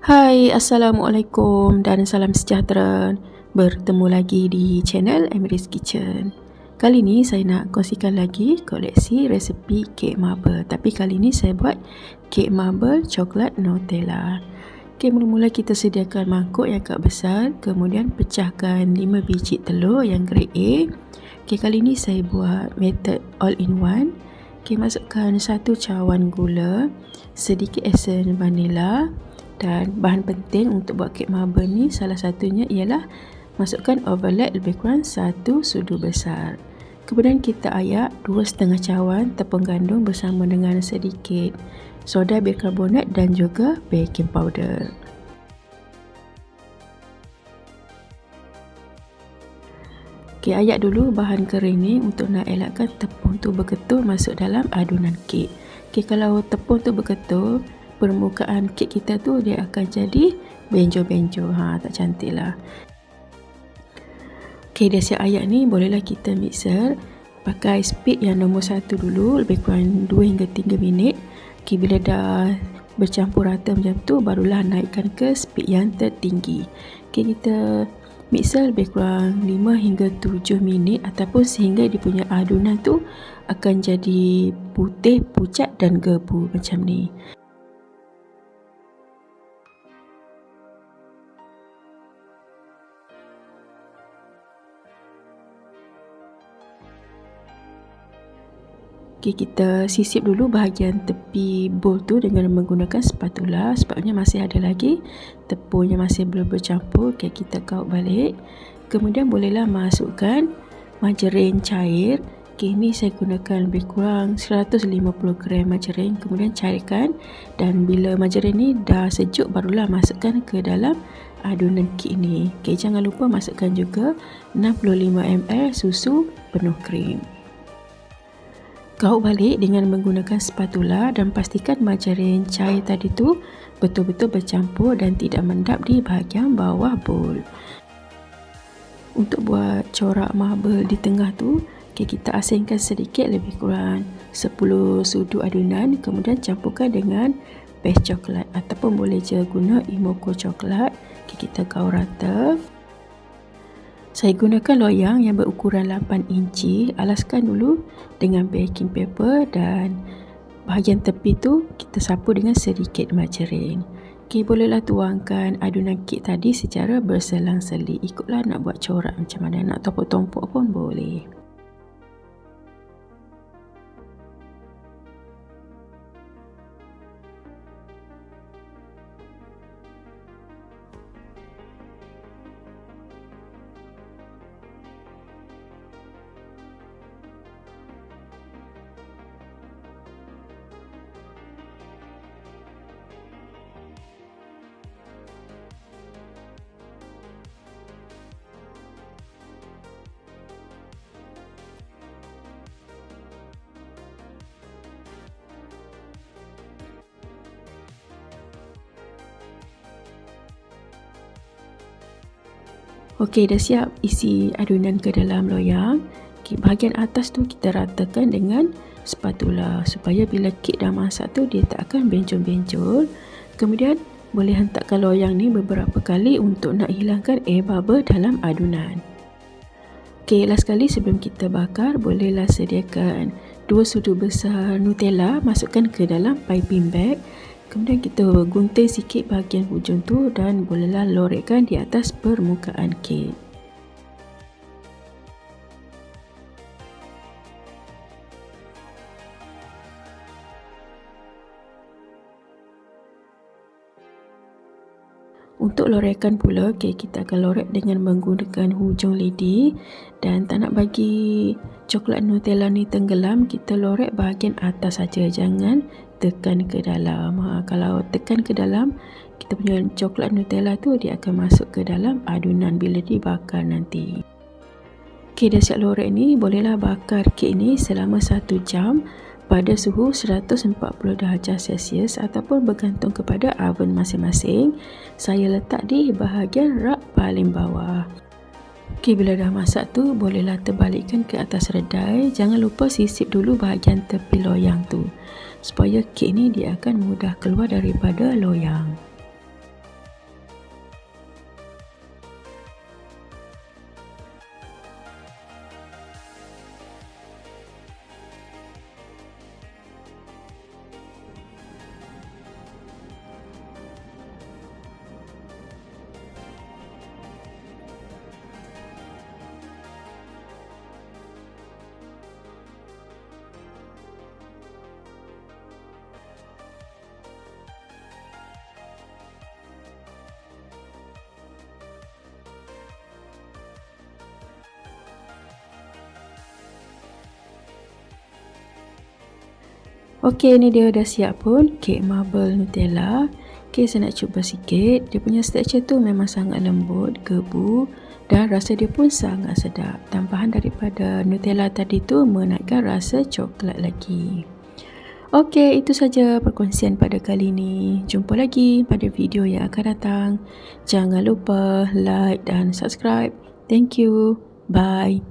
Hai, Assalamualaikum dan salam sejahtera. Bertemu lagi di channel Emiry's Kitchen. Kali ni saya nak kongsikan lagi koleksi resepi kek marble. Tapi kali ni saya buat kek marble coklat Nutella. Okey, mula-mula kita sediakan mangkuk yang agak besar. Kemudian pecahkan 5 biji telur yang grade A. Okey, kali ni saya buat method all in one. Okey, masukkan satu cawan gula, sedikit esen vanila, dan bahan penting untuk buat kek marble ni salah satunya ialah masukkan overlap lebih kurang satu sudu besar. Kemudian kita ayak dua setengah cawan tepung gandum bersama dengan sedikit soda bikarbonat dan juga baking powder. Okay, ayak dulu bahan kering ni untuk nak elakkan tepung tu berketul masuk dalam adunan kek. Okay, kalau tepung tu berketul, permukaan kek kita tu dia akan jadi benjo-benjo. Ha, tak cantik lah. Okay, dah siap ayak ni bolehlah kita mixer pakai speed yang nombor satu dulu lebih kurang 2 hingga 3 minit. Okay, bila dah bercampur rata macam tu barulah naikkan ke speed yang tertinggi. Okay, kita mixer lebih kurang 5 hingga 7 minit ataupun sehingga dia punya adunan tu akan jadi putih, pucat dan gebu macam ni. Okay, kita sisip dulu bahagian tepi bowl tu dengan menggunakan spatula sebabnya masih ada lagi tepung yang masih belum bercampur. Okay, kita kaut balik. Kemudian bolehlah masukkan margarin cair. Okay, ini saya gunakan lebih kurang 150 gram margarin. Kemudian cairkan dan bila margarin ni dah sejuk barulah masukkan ke dalam adunan kek ini. Okay, jangan lupa masukkan juga 65 ml susu penuh krim. Kau balik dengan menggunakan spatula dan pastikan margarin cair tadi tu betul-betul bercampur dan tidak mendap di bahagian bawah bowl. Untuk buat corak marble di tengah tu, okay, kita asingkan sedikit lebih kurang 10 sudu adunan kemudian campurkan dengan base coklat ataupun boleh je guna imoko coklat. Okay, kita kau rata. Saya gunakan loyang yang berukuran 8 inci. Alaskan dulu dengan baking paper dan bahagian tepi tu kita sapu dengan sedikit margarin. Okey, bolehlah tuangkan adunan kek tadi secara berselang-seli. Ikutlah nak buat corak macam mana. Nak tompok-tompok pun boleh. Okey, dah siap isi adunan ke dalam loyang. Okey, bahagian atas tu kita ratakan dengan spatula supaya bila kek dah masak tu dia tak akan benjol-benjol. Kemudian boleh hentakkan loyang ni beberapa kali untuk nak hilangkan air bubble dalam adunan. Okey, last sekali sebelum kita bakar, bolehlah sediakan dua sudu besar Nutella masukkan ke dalam piping bag Kemudian kita gunting sikit bahagian hujung tu dan bolehlah lorekkan di atas permukaan kek. Untuk lorekan pula, okay, kita akan lorek dengan menggunakan hujung lidi dan tak nak bagi coklat Nutella ni tenggelam, kita lorek bahagian atas saja. Jangan tekan ke dalam. Ha, kalau tekan ke dalam, kita punya coklat Nutella tu dia akan masuk ke dalam adunan bila dibakar nanti. Okay, dah siap lorek ni, bolehlah bakar kek ni selama 1 jam pada suhu 140 darjah Celsius ataupun bergantung kepada oven masing-masing. Saya letak di bahagian rak paling bawah. Okey, bila dah masak tu, bolehlah terbalikkan ke atas redai. Jangan lupa sisip dulu bahagian tepi loyang tu. Supaya kek ni dia akan mudah keluar daripada loyang. Okey, ni dia dah siap pun kek marble Nutella. Okey, saya nak cuba sikit. Dia punya texture tu memang sangat lembut, gebu dan rasa dia pun sangat sedap. Tambahan daripada Nutella tadi tu menaikkan rasa coklat lagi. Okey, itu saja perkongsian pada kali ini. Jumpa lagi pada video yang akan datang. Jangan lupa like dan subscribe. Thank you. Bye.